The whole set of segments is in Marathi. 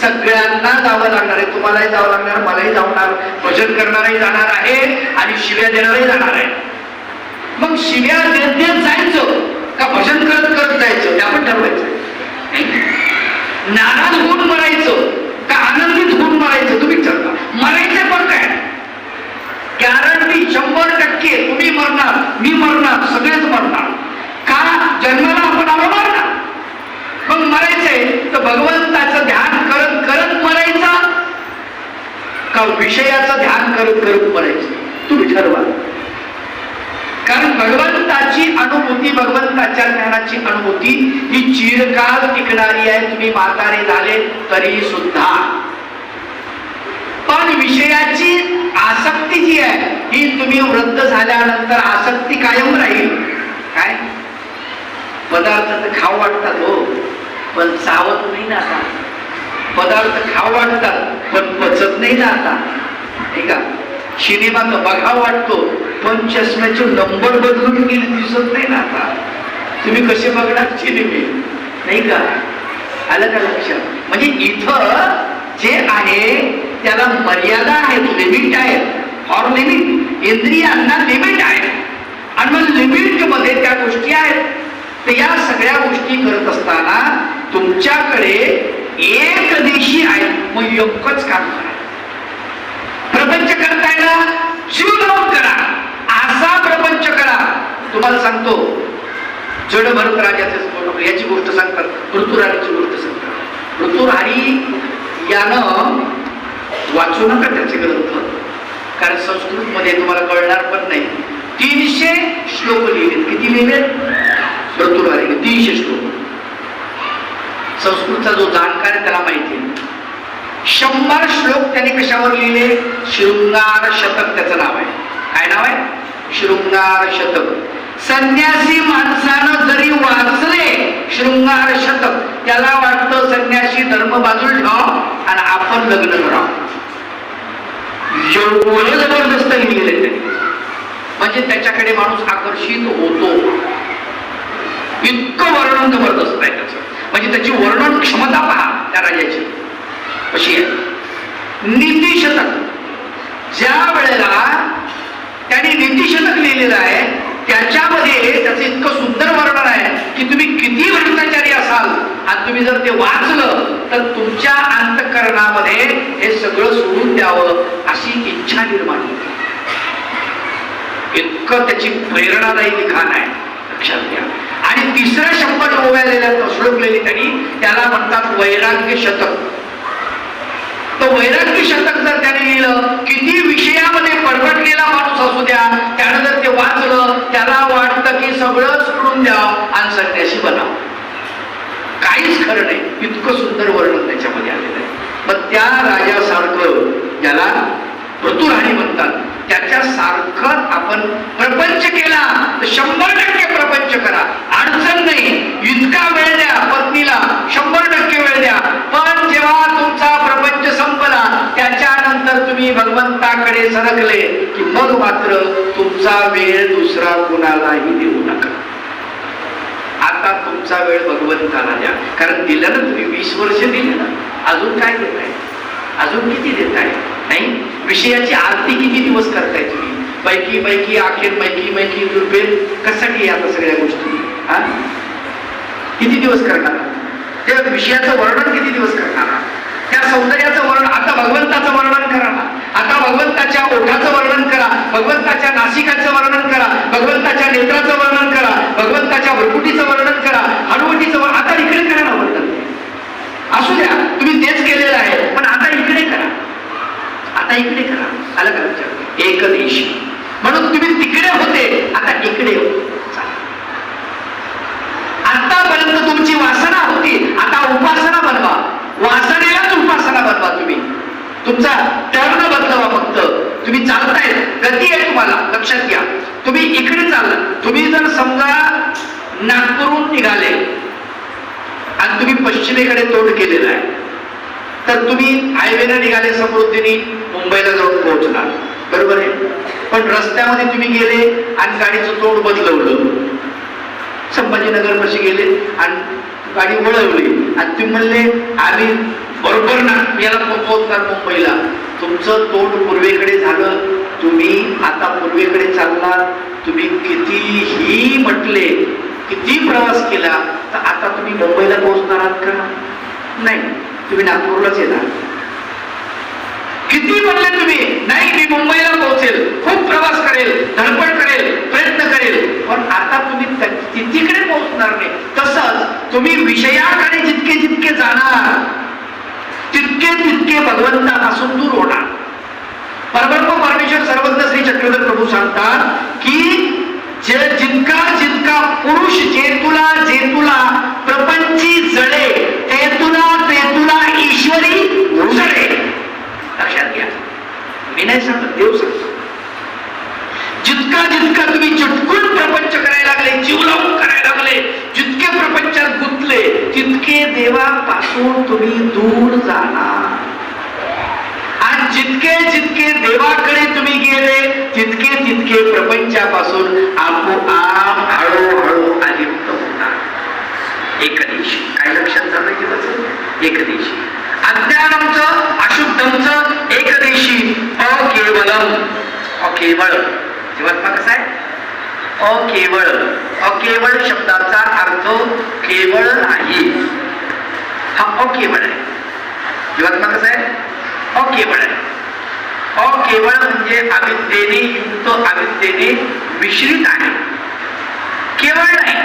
सगळ्यांना जावं लागणार आहे. तुम्हालाही जावं लागणार मलाही जावणार भजन करणारही जाणार आहे आणि शिव्या देणारही जाणार आहे. मग शिव्या देत देत जायचं का भजन करत करत जायचं? ते आपण ठरवायचं. नाराज होऊन मरायचं का आनंदित होऊन मरायचं? तुम्ही ठरवा मरायचं पण काय? गॅरंटी शंभर टक्के तुम्ही मरणार मी मरणार सगळेच मरणार. का? जन्माला आपण आलो मरणार मग मरायचंय. तर भगवंताचं ध्यान करत करत मरायचं का विषयाचं ध्यान करत करत मरायचं तुम्ही ठरवा. कारण भगवंताची अनुभूती भगवंताच्या ज्ञानाची अनुभूती ही चिरकाल टिकणारी आहे. तुम्ही म्हातारे झाले तरी सुद्धा पण विषयाची आसक्ती जी आहे ही तुम्ही वृद्ध झाल्यानंतर आसक्ती कायम राहील. काय? पदार्थ तर खाऊ वाटतात हो पण चावत नाही ना आता. पदार्थ खाव वाटतात पण पचत नाही ना आता. ठीक का सिनेमा तर बघा वाटतो पण चष्म्याचे नंबर बदलून गेले दिसत नाही ना आता. तुम्ही कसे बघणार सिनेमे? नाही का? आलं का लक्षात? म्हणजे इथं जे आहे त्याला मर्यादा आहेत लिमिट आहेत. फॉर लिमिट इंद्रियांना लिमिट आहे आणि मग लिमिटमध्ये त्या गोष्टी आहेत. तर या सगळ्या गोष्टी करत असताना तुमच्याकडे एक दिवशी आहे. मग योग्यच काम करा. प्रपंच करतायला जीव करा. असा प्रपंच करा. तुम्हाला सांगतो जड भरत राजाचे याची गोष्ट सांगतात ऋतुराणीची गोष्ट सांगतात. ऋतुराणी यानं वाचू नका त्याचे ग्रंथ. कारण संस्कृत मध्ये तुम्हाला कळणार पण नाही. तीनशे श्लोक लिहिले किती लिहिले ऋतुराणी तीनशे श्लोक. संस्कृतचा जो जाणकार आहे त्याला माहिती आहे. शंभर श्लोक त्यांनी कशावर लिहिले? शृंगार शतक त्याचं नाव आहे. काय नाव आहे? शृंगार शतक. संन्यासी माणसानं जरी वाचले शृंगार शतक त्याला वाटतं संन्यासी धर्म बाजूला ठेवा आणि आपण लग्न करावं. एवढं जबरदस्त लिहिलेलं आहे त्यांनी. म्हणजे त्याच्याकडे माणूस आकर्षित होतो. इतकं वर्णन जबरदस्त आहे त्याचं. म्हणजे त्याची वर्णन क्षमता पहा त्या राजाची. कशी आहे. नीतीशतक ज्या वेळेला त्याने नीतीशतक लिहिलेलं आहे त्याच्यामध्ये त्याचं इतकं सुंदर वर्णन आहे की तुम्ही किती भ्रष्टाचारी असाल आणि तुम्ही जर ते वाचलं तर तुमच्या अंतकरणामध्ये हे सगळं सोडून द्यावं अशी इच्छा निर्माण होते. इतकं त्याची प्रेरणादायी लिखाण आहे. लक्षात घ्या. आणि तिसऱ्या शंभर ओव्यालेल्या श्लोक त्यांनी त्याला म्हणतात वैराग्य शतक. तो वैराग्य शतक जर त्याने लिहिलं किती विषयामध्ये परवडलेला माणूस असू द्या त्यानं जर ते वाचलं त्याला वाटतं की सगळं सोडून द्या आणि संन्याशी बना. काहीच खरं नाही. इतकं सुंदर वर्णन त्याच्यामध्ये आलेलं आहे. मग त्या राजासारखं ज्याला ऋतुराणी म्हणतात त्याच्या सारखं आपण प्रपंच केला तर शंभर टक्के प्रपंच करा. अडचण नाही. इतका वेळ द्या पत्नीला. शंभर टक्के वेळ द्या. पण जेव्हा तुमचा प्रपंच संपला त्याच्यानंतर तुम्ही भगवंताकडे सरकले की मग मात्र तुमचा वेळ दुसरा कुणालाही देऊ नका. आता तुमचा वेळ भगवंताला द्या. कारण दिलं ना तुम्ही वीस वर्ष दिली ना. अजून काय देत आहे अजून किती देत आहे नाही? विषयाची आरती किती दिवस करताय तुम्ही? पैकी पैकी अखेर मैकी मैकी रुपये कशासाठी आता सगळ्या गोष्टी? हा? किती दिवस करणार त्या विषयाचं वर्णन किती दिवस करणार त्या सौंदर्याचं वर्णन आता भगवंताचं वर्णन करा ना. आता भगवंताच्या ओठाचं वर्णन करा. भगवंताच्या नाशिकाचं वर्णन करा. भगवंताच्या नेत्राचं वर्णन करा. भगवंताच्या भरकुटीचं वर्णन करा. हनुवटीचं आता इकडे करा ना वर्णन असू द्या तुम्ही तेच केलेलं आहे पण आता इकडे करा आता इकडे झालं का विचार एक देश म्हणून तुम्ही तिकडे होते आता इकडे हो. आतापर्यंत तुमची वासना होती आता उपासना बनवा. वासनेलाच उपासना बनवा तुम्ही. तुमचा टर्न बदलवा फक्त. तुम्ही चालताय गती आहे तुम्हाला लक्षात घ्या. तुम्ही इकडे चालला तुम्ही जर समजा नागपूरहून निघाले आणि तुम्ही पश्चिमेकडे तोंड केलेलं आहे तर तुम्ही हायवेला निघाले समृद्धीने मुंबईला जाऊन पोहोचणार बरोबर आहे? पण रस्त्यामध्ये तुम्ही गेले आणि गाडीचं तोंड बदलवलं. संभाजीनगर पाशी गेले आणि गाडी वळवली. आणि तुम्ही म्हणले आम्ही बरोबर ना याला पोहोचणार मुंबईला. तुमचं तोंड पूर्वेकडे झालं. तुम्ही आता पूर्वेकडे चाललात. तुम्ही कितीही म्हटले किती प्रवास केला तर आता तुम्ही मुंबईला पोहोचणार आहात का? नाही. तुम्ही नागपूरलाच येणार. किती म्हणले तुम्ही? नाही मी मुंबईला पोहोचेल. खूप प्रवास करेल धडपड करेल प्रयत्न करेल. पण आता तुम्ही तिकडे पोहोचणार नाही. तसंच तुम्ही विषयाकडे जितके जितके जाणार तितके तितके भगवंतापासून दूर होणार. परब्रह्म परमेश्वर सर्वज्ञ श्री चक्रधर प्रभू सांगतात की जे जितका जितका पुरुष जे जे तुला प्रपंची जळे ते तुला ते तुला ईश्वरी उजळे लक्षात घ्या मी नाही सांगत देव सांगतो जितका जितका तुम्ही चिटकून प्रपंच करायला लागले जीव लावून करायला लागले जितके प्रपंचात गुंतले तितके देवापासून तुम्ही दूर जाणार. आज जितके जितके देवाकडे तुम्ही गेले तितके तितके प्रपंचापासून आपोआप हळूहळू अलिप्त होणार. एक दिवशी. काय लक्षात झालं की एक दिवशी. अज्ञानमचं अशुद्धमचं एक अकेवलम. अकेवळ. जीवात्मा कसा आहे? अकेवळ. अकेवळ शब्दाचा अर्थ केवळ नाही. हा अकेवळ आहे. जीवात्मा कसा आहे? अकेवळ आहे. अकेवळ म्हणजे अविद्येने युक्त अविद्येने मिश्रित आहे. केवळ नाही.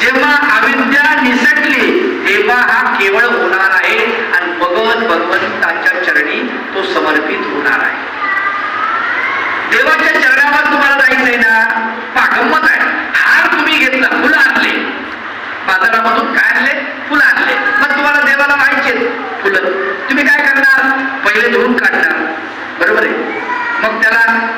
जेव्हा अविद्या निसटली तेव्हा हा केवळ होणार आहे. भगवान भगवंतांच्या चरणी तो समर्पित होणार आहे. देवाच्या चरणावर तुम्हाला जायचंय ना? पहा, गंमत आहे. हार तुम्ही घेतला फुलं आणले. बाजारामधून काय आणले? फुलं आणले. मग तुम्हाला देवाला व्हायचे फुलं. तुम्ही काय करणार? पहिले धुवून काढणार. बरोबर आहे? मग त्याला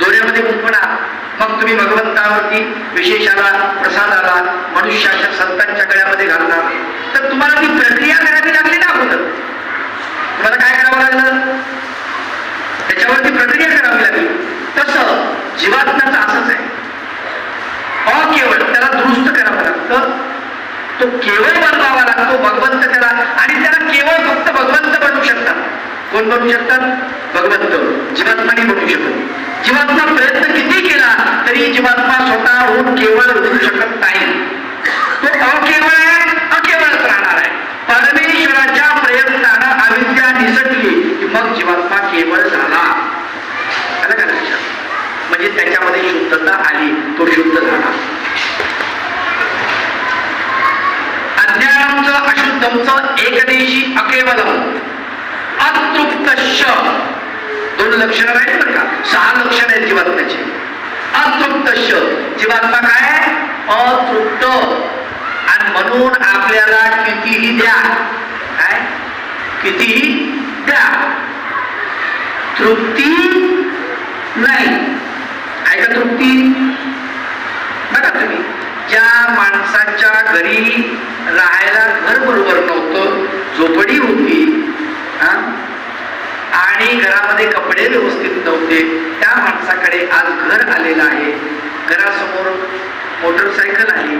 दोऱ्यामध्ये गुंफणार मग तुम्ही भगवंतावरती विशेषाला प्रसादाला मनुष्याच्या संतांच्या गळ्यामध्ये घालणार. तर तुम्हाला ती प्रक्रिया करावी लागली मला काय करावं लागलं? त्याच्यावरती प्रक्रिया करावी लागली. तसं जीवात्म्याचं असंच आहे. अकेवळ त्याला दुरुस्त करावं लागतं. तो केवळ बनवावा लागतो भगवंत त्याला. आणि त्याला केवळ फक्त भगवंत बनवू शकतात. कोण बनवू शकतात? भगवंत. जीवात्माने बनवू शकतो. जीवात्मा प्रयत्न किती केला तरी जीवात्मा स्वतःहून केवळ बनवू शकत नाही. तो अकेवळ आहे अकेवळच राहणार आहे. परमेश्वराच्या प्रयत्नानं अविद्या निसटली की मग जीवात्मा केवळ झाला. आलं का म्हणजे त्याच्यामध्ये शुद्धता आली तो शुद्ध झाला. अज्ञानमचं अशुद्धमचं एकदेशी अकेवलम. अतृप्त दोन लक्षणं आहेत बरं का? सहा लक्षण आहेत जीवात्म्याची. अतृप्त जीवात्मा काय? अतृप्त. आणि म्हणून आपल्याला कितीही द्या काय? कितीही द्या. तृप्ती नाही. ऐका तृप्ती. बघा तुम्ही ज्या माणसाच्या घरी राहायला घर बरोबर नव्हतं झोपडी होती आणि घरामध्ये कपडे व्यवस्थित नव्हते त्या माणसाकडे आज घर आलेलं आहे. घरासमोर मोटरसायकल आली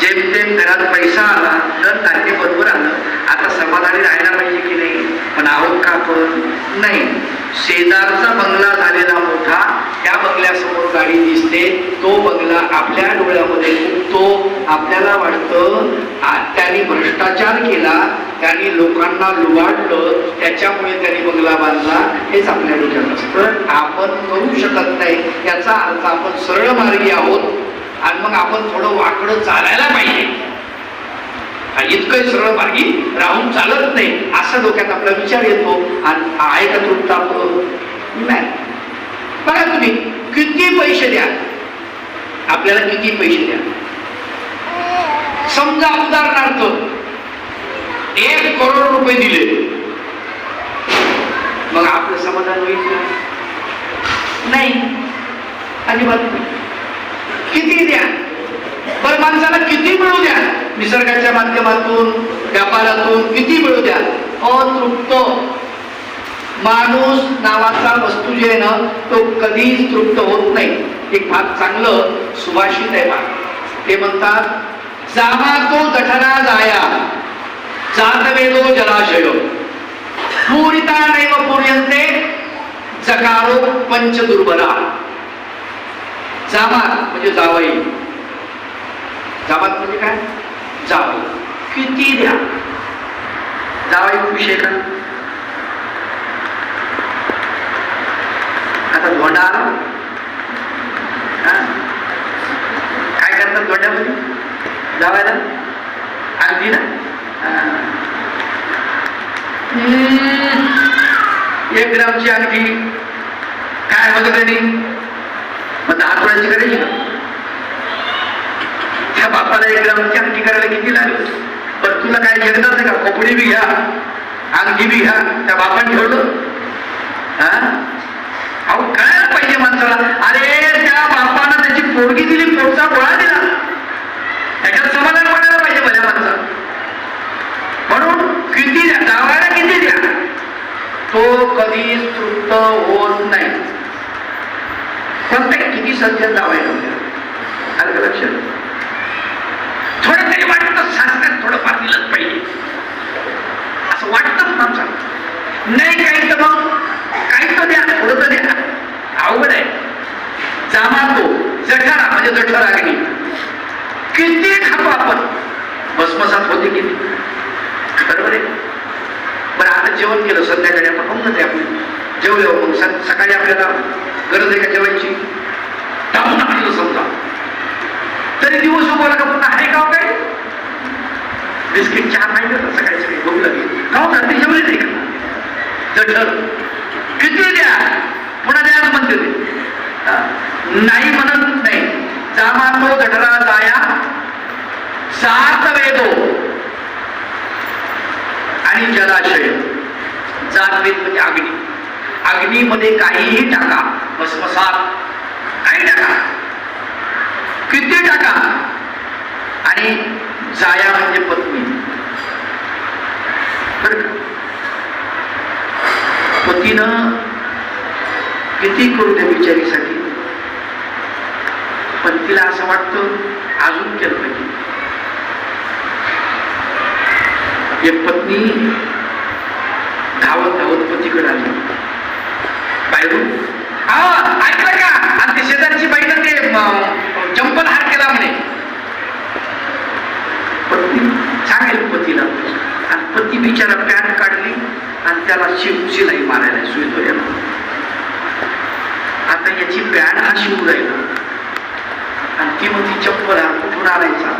जेमतेम घरात पैसा आला तर धान्य बरोबर आलं. आता समाधानी राहायला पाहिजे की नाही? पण आहोत का आपण? नाही. शेजारचा बंगला झालेला मोठा त्या बंगल्यासमोर गाडी दिसते. तो बंगला आपल्या डोळ्यामध्ये तो आपल्याला वाटतं आ, त्यांनी भ्रष्टाचार केला त्यांनी लोकांना लुबाडलं त्याच्यामुळे त्यांनी बंगला बांधला हेच आपल्या डोक्यात असतं. आपण करू शकत नाही. याचा अर्थ आपण सरळ मार्गी आहोत. आणि मग आपण थोडं वाकडं चालायला पाहिजे. आणि इतकं सरळ मार्गी राहून चालत नाही असा डोक्यात आपला विचार येतो. आणि आहे का तृप्त नाही. बघा तुम्ही किती पैसे द्या? आपल्याला किती पैसे द्या? समजा उदाहरणार्थ एक करोड रुपये दिले. मग आपलं समाधान होईल का? नाही. अजिबात नाही. किती द्या पण माणसाला किती मिळू द्या निसर्गाच्या माध्यमातून व्यापारातून किती मिळू द्या अतृप्त. माणूस नावाचा वस्तू जे आहे ना तो कधीच तृप्त होत नाही. एक भाग चांगलं सुभाषित आहे भाग ते म्हणतात जावा तो जठरा जाया जातवेदो जलाशय. पूरिता नैव पूर्यंते जकारो पंच दुर्बला जामात म्हणजे जावई. जामात म्हणजे काय? जावई. किती द्या? जावई विषय का? आता धोंडा आला? हा? काय करतात धोंड्यामध्ये? जावायला? अगदी ना? एक ग्रामची अगदी काय होतं का नाही मग दहा कुणाची करायची त्या बापाला एक ग्रामची अंगठी करायला किती लागली? पण तुला काय जगणार नाही का? कोपडी बी घ्या अंगठी बी घ्या त्या बापाने ठेवलं? हा? अहो कळायला पाहिजे माणसाला. अरे त्या बापानं त्याची पोरगी दिली पोटचा गोळा दिला. त्याच्यात समाधान पडायला पाहिजे माझ्या माणसाला? म्हणून किती द्या? जावायला किती द्या? तो कधी तृप्त होत नाही. फक्त किती सज्जन जावायला आलं लक्षात थोडं तरी वाटतं शास्त्रात थोडं फार दिलंच पाहिजे. असं वाटतच माणसाला नाही काही तर मग काही तर द्या थोडं तर द्या. अवघड आहे. जामातो जठरा म्हणजे जठर अग्नी किती खातो आपण? भस्मसात होते किती? बरोबर आहे. बरं आता जेवण केलं संध्याकाळी आपण खाऊन जाते आपण जेवले मग सकाळी आपल्याला गरज आहे का जेवायची? टाकून टाकलं समजा. तरी दिवस उगवला का पुन्हा आहे का हो काय? बिस्किट चहा नाही होता सकाळी सकाळी भूक लागली. खाऊ ते जेवले नाही का? जठर किती द्या? पुन्हा द्याच म्हणते ते नाही म्हणत नाही. जामातो जठरा जाया सात वेदो. आणि जलाशय. जातवेद म्हणजे अग्नी. अग्नीमध्ये काहीही टाका. भस्मसात काही टाका. किती टाका? आणि जाया म्हणजे पत्नी. पतीनं किती करू त्या बिचारीसाठी? पण तिला असं वाटतं अजून केलं पाहिजे. एक पत्नी धावत धावत पतीकडे आली. ऐकलं का? आणि ते शेजारची बाईनं ते चंपल हार केला म्हणे पत्नी सांगेल पतीला. आणि पती बिचारा पॅन काढली आणि त्याला शिव शिलाई मारायला सुई आता याची पॅन हा शिव राहिला. आणि ती मग ती चप्पल हा कुठून आणायचा?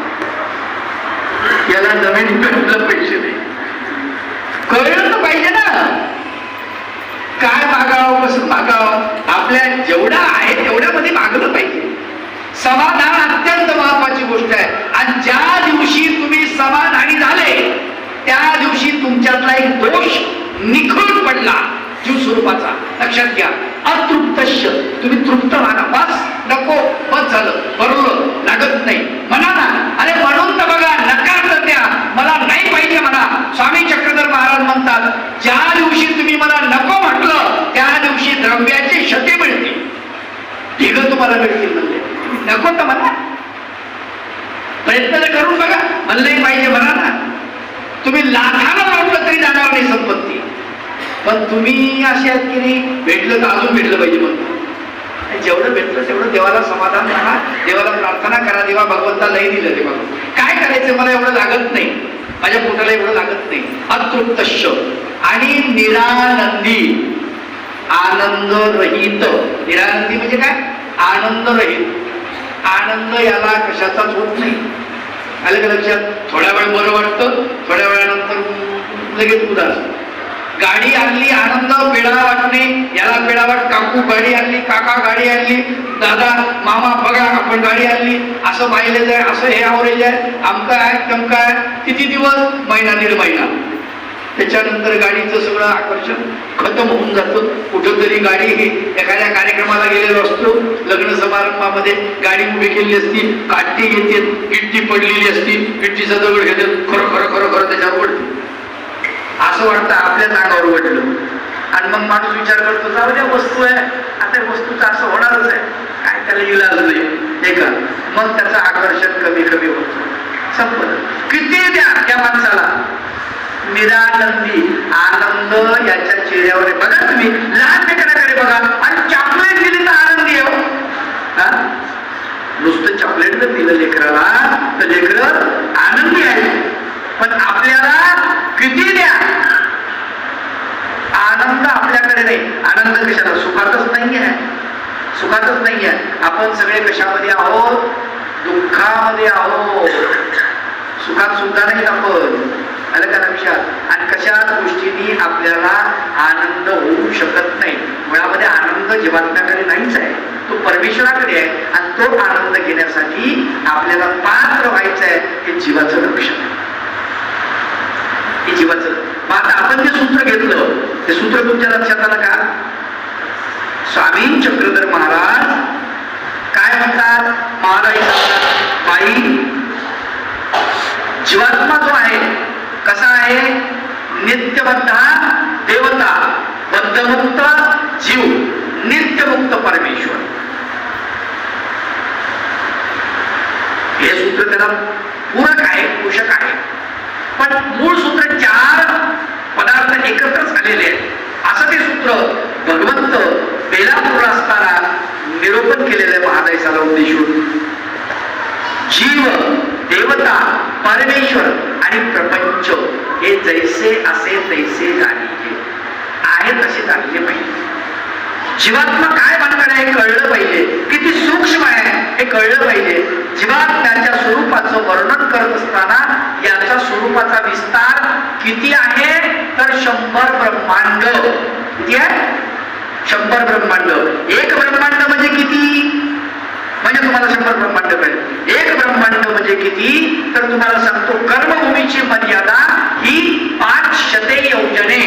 याला नवीन पेटलं पैसे नाही कळलं तर पाहिजे ना. काय मागावं कसं मागावं? आपल्या जेवढा आहे तेवढ्यामध्ये मागलं पाहिजे. समाधान अत्यंत महत्वाची गोष्ट आहे. आणि ज्या दिवशी तुम्ही समाधानी झाले त्या दिवशी तुमच्यातला एक दोष निखळून पडला जीव स्वरूपाचा. लक्षात घ्या. अतृप्त तुम्ही तृप्त राहा बस नको. बस झालं. बरोबर. लागत नाही. म्हणा ना. अरे म्हणून तर बघा नकार तर द्या. मला नाही पाहिजे म्हणा स्वामी चक्रधर महाराज म्हणतात ज्या दिवशी तुम्ही मला नको म्हटलं त्या दिवशी द्रव्याचे शते मिळतील ढिग तुम्हाला मिळतील म्हणजे नको तर म्हणा प्रयत्न करून बघा म्हणलंही पाहिजे म्हणा ना. तुम्ही लाखाला लोटलं तरी जाणार नाही संपत्ती. पण तुम्ही असे आहेत की नाही भेटलं तर अजून भेटलं पाहिजे म्हणतो जेवढं भेटलं तेवढं देवाला समाधान राहा देवाला प्रार्थना करा देवा भगवंता लई दिलं देवा काय करायचं मला एवढं लागत नाही. माझ्या पोटाला एवढं लागत नाही. अतृप्तश्य आणि निरानंदी. आनंद रहित निरानंदी म्हणजे काय? आनंद रहित आनंद याला कशाचाच होत नाही. आलं का लक्षात? थोड्या वेळ बरं वाटतं थोड्या वेळानंतर लगेच उदास. गाडी आणली आनंद पेढा वाटणे याला पेढा वाट काकू गाडी आणली काका गाडी आणली दादा मामा बघा आपण गाडी आणली. असं मायलेज आहे असं हे आवरेज आहे. आमका आहे तमका आहे. किती दिवस? महिना दीड महिना. त्याच्यानंतर गाडीचं सगळं आकर्षण खतम होऊन जातं. कुठंतरी गाडी ही एखाद्या कार्यक्रमाला गेलेलो असतो. लग्न समारंभामध्ये गाडी उभी केलेली असती. काठी येते गिट्टी पडलेली असती. गिट्टीचा दगड घेतात खरं खरं खरं खरं त्याच्यावर पडते. असं वाटतं आपल्याच अंगावर वडलं आणि मग माणूस विचार करतो जाऊ द्या वस्तू आहे. आता वस्तूचं असं होणारच आहे. काय त्याला इलाज नाही. हे का? मग त्याचं आकर्षण कमी कमी होतं. संपलं. किती द्या त्या माणसाला? निरानंदी आनंद याच्या चेहऱ्यावर आहे. बघा तुम्ही लहान लेकराकडे बघा. आणि चॉकलेट दिली तर आनंदी आहे हो. हा? नुसतं चॉकलेट जर दिलं लेकराला तर लेकर आनंदी आहे पण आपल्याला किती द्या? आनंद आपल्याकडे नाही. आनंद कशाला? सुखातच नाही आहे सुखातच नाही आहे आपण सगळे कशामध्ये आहोत? दुःखामध्ये आहोत. सुखात सुद्धा नाही आपण. आलं का लक्षात? आणि कशाच गोष्टींनी आपल्याला आनंद होऊ शकत नाही. मुळामध्ये आनंद जीवात्म्याकडे नाहीच आहे. तो परमेश्वराकडे आहे आणि तो आनंद घेण्यासाठी आपल्याला पात्र व्हायचं आहे हे जीवाचं लक्षण आहे हे जीवाचं मग आता आपण जे सूत्र घेतलं ते सूत्र तुमच्या लक्षात आलं का? स्वामी चक्रधर महाराज काय म्हणतात? महाराज बाई जीवात्मा जो आहे कसा आहे? नित्यबद्धा देवता बद्धमुक्त जीव नित्यमुक्त परमेश्वर. हे सूत्र त्याला पूरक आहे पोषक आहे. पण मूळ सूत्र चार पदार्थ एकत्रच आलेले आहेत. असं ते सूत्र भगवंत बेलापूर असताना निरोपण केलेलं आहे महादायसाला उद्देशून. जीव देवता परमेश्वर आणि प्रपंच हे जैसे असे तैसे जाणीजे आहे तसे जाणले पाहिजे. जीवात्मा काय म्हणणार हे कळलं पाहिजे. किती सूक्ष्म आहे हे कळलं पाहिजे. जीवात्म्याच्या स्वरूपाचं वर्णन करत असताना याच्या स्वरूपाचा विस्तार किती आहे? तर शंभर ब्रह्मांड. किती आहे? शंभर ब्रह्मांड. एक ब्रह्मांड म्हणजे किती? म्हणजे तुम्हाला शंभर ब्रह्मांड कळेल. एक ब्रह्मांड म्हणजे किती? तर तुम्हाला सांगतो कर्मभूमीची मर्यादा ही पाच शते योजने.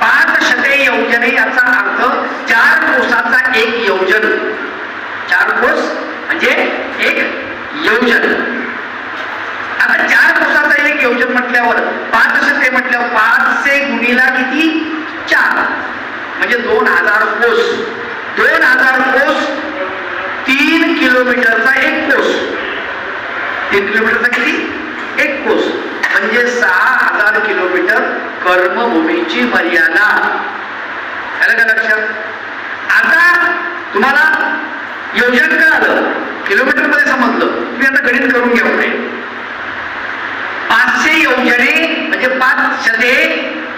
पाच शते योजने याचा अर्थ चार कोसाचा एक योजन. चार कोस म्हणजे एक योजन. आता चार कोसाचा एक योजन म्हटल्यावर पाच शते म्हटल्यावर पाचशे गुणीला किती? चार. म्हणजे दोन हजार कोस. दोन हजार कोस तीन किलोमीटरचा एक कोस. तीन किलोमीटरचा किती? एक कोस. म्हणजे सहा हजार किलोमीटर कर्मभूमीची मर्यादा. आलं का लक्षात? आता तुम्हाला योजन काय आलं किलोमीटरमध्ये समजलं. तुम्ही आता गणित करून घ्या पुढे. पाचशे योजने म्हणजे पाच शते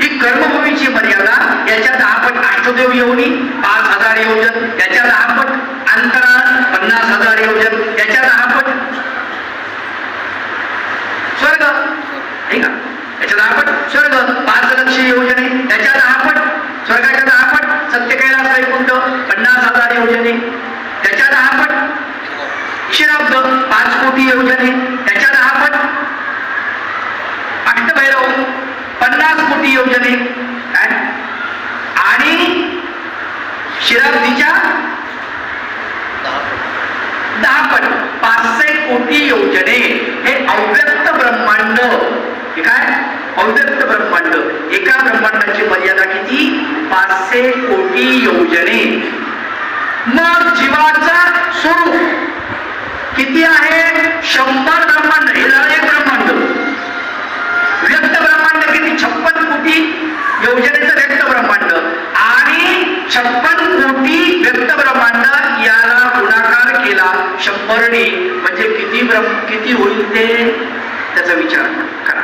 ही कर्मभूमीची मर्यादा याच्या दहा पट अष्टदेव योनी पाच हजार योजन याच्या दहा पट अंतराळ पन्नास हजार योजन त्याच्या दहा पट स्वर्ग नाही का? त्याच्या दहा पट स्वर्ग पाच लक्ष योजने त्याच्या दहा पट स्वर्गाच्या दहा पट सत्य कैलास वैकुंठ पन्नास हजार योजने त्याच्या दहा पट शिराब्द पाच कोटी योजने त्याच्या दहा पट अष्टभैरव पन्नास कोटी योजने काय आणि शिराब्दीच्या दहापट पाचशे कोटी योजने. हे अव्यक्त ब्रह्मांड. हे काय? अव्यक्त ब्रह्मांड. एका ब्रह्मांडाची मर्यादा किती? पाचशे कोटी योजने. मग जीवाचा स्वरूप किती आहे? शंभर ब्रह्मांड. हे झालं एक ब्रह्मांड. व्यक्त ब्रह्मांड किती? छप्पन कोटी योजनेचं व्यक्त ब्रह्मांड. आणि छप्पन कोटी व्यक्त ब्रह्मांड याला गुणाकार केला शंभरने म्हणजे किती ब्रह्म किती होईल ते? त्याचा विचार करा.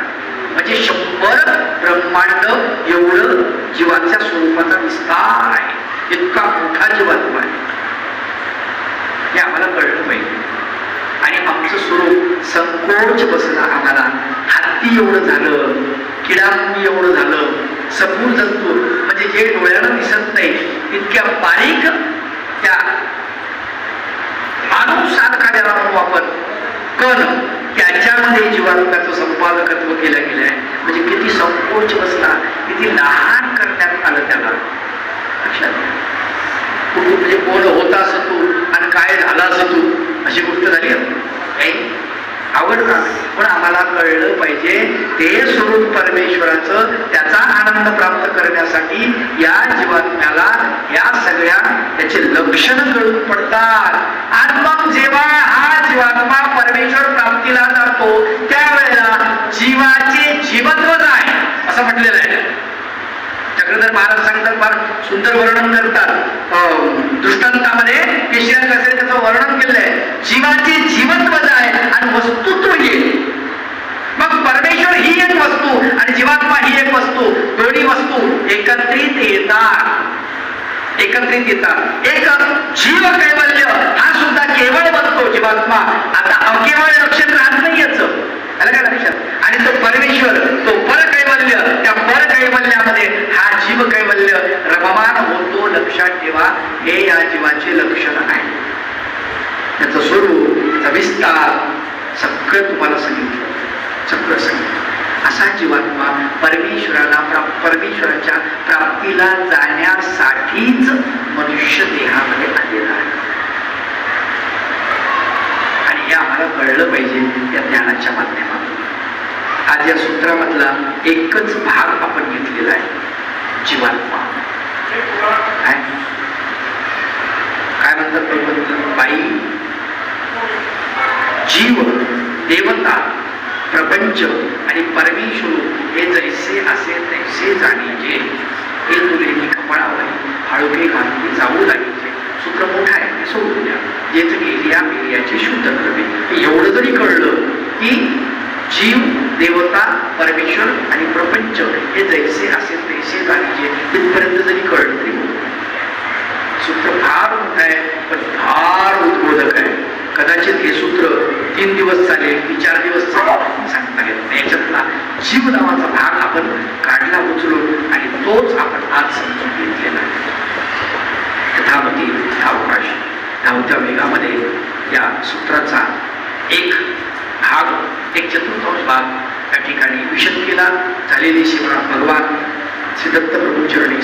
म्हणजे शंभर ब्रह्मांड एवढं जीवाच्या स्वरूपाचा विस्तार आहे. इतका मोठा जीवात्मा आहे. हे आम्हाला कळलं पाहिजे. आणि आमचं स्वरूप संकोच बसला आम्हाला. हत्ती एवढं झालं किडामुंगी एवढं झालं सपूर जंतू. म्हणजे जे डोळ्यानं दिसत नाही इतक्या बारीक त्या मानव आपण कण त्याच्यामध्ये जीवात्म्याचं संपादकत्व केलं गेलं आहे म्हणजे किती संकोच बसला किती लहान करण्यात आलं त्याला. लक्षात घ्या. म्हणजे कोण होता असं तू आणि काय झाला असं तू? अशी गोष्ट झाली आवडतात पण आम्हाला कळलं पाहिजे ते स्वरूप परमेश्वराचं त्याचा आनंद प्राप्त करण्यासाठी या जीवात्म्याला या सगळ्या त्याचे लक्षण कळून पडतात. आणि मग जेव्हा हा जीवात्मा परमेश्वर प्राप्त प्राप्तीला जातो त्यावेळेला जीवाचे जीवत्व आहे असं म्हटलेलं आहे चक्रधर महाराज सांगतात फार सुंदर वर्णन करतात. दृष्टांतामध्ये केशर कसे त्याचं वर्णन केलंय. जीवाचे जीवत्व आहे आणि वस्तुत्व येईल मग परमेश्वर ही एक वस्तू आणि जीवात्मा ही एक वस्तू. दोन्ही वस्तू एकत्रित येतात. एकत्रित येतात. एक जीव कैवल्य हा सुद्धा केवळ बनतो जीवात्मा. आता अकेवळ लक्षात राहत नाही याचं. आलं का लक्षात आणि तो परमेश्वर तो पर कैवल्य त्या पर कैवल्यामध्ये हा जीव कैवल्य रममान होतो लक्षात ठेवा. हे या जीवाचे लक्षण आहे. त्याचं स्वरूप त्याचा विस्तार सगळं तुम्हाला सांगितलं. सगळं सांगितलं. असा जीवात्मा परमेश्वराला प्रा- परमेश्वराच्या प्राप्तीला जाण्यासाठीच मनुष्य देहामध्ये आलेला आहे. आणि कळलं पाहिजे या ज्ञानाच्या माध्यमातून. आज या सूत्रामधला एकच भाग आपण घेतलेला आहे जीवात्मा. काय? काय म्हणतात भगवंत बाई जीव देवता प्रपंच आणि परमेश्वर हे जैसे असे तैसे जाणीचे हे तुले कपाळावर हळूके घालून जाऊ लागायचे. सूत्र मोठा आहे. सोडून द्या येत एलिया एलियाचे शुद्ध करणे एवढं जरी कळलं की जीव देवता परमेश्वर आणि प्रपंच हे जैसे असेल तैसे पाहिजे तिथपर्यंत जरी कळलं तरी सूत्र फार मोठं आहे पण फार उद्बोधक आहे. कदाचित हे सूत्र तीन दिवस चालेल की चार दिवस चालेल सांगता येत नाही. याच्यातला जीव नावाचा भाग आपण काढला उचलून आणि तोच आपण आज समजून घेतलेला आहे. यथामती अवकाश धावत्या वेगामध्ये या सूत्राचा एक भाग एक चतुर्थांश भाग या ठिकाणी विषद केला. झालेली शिवराम भगवान श्रीदत्त प्रभूचरणी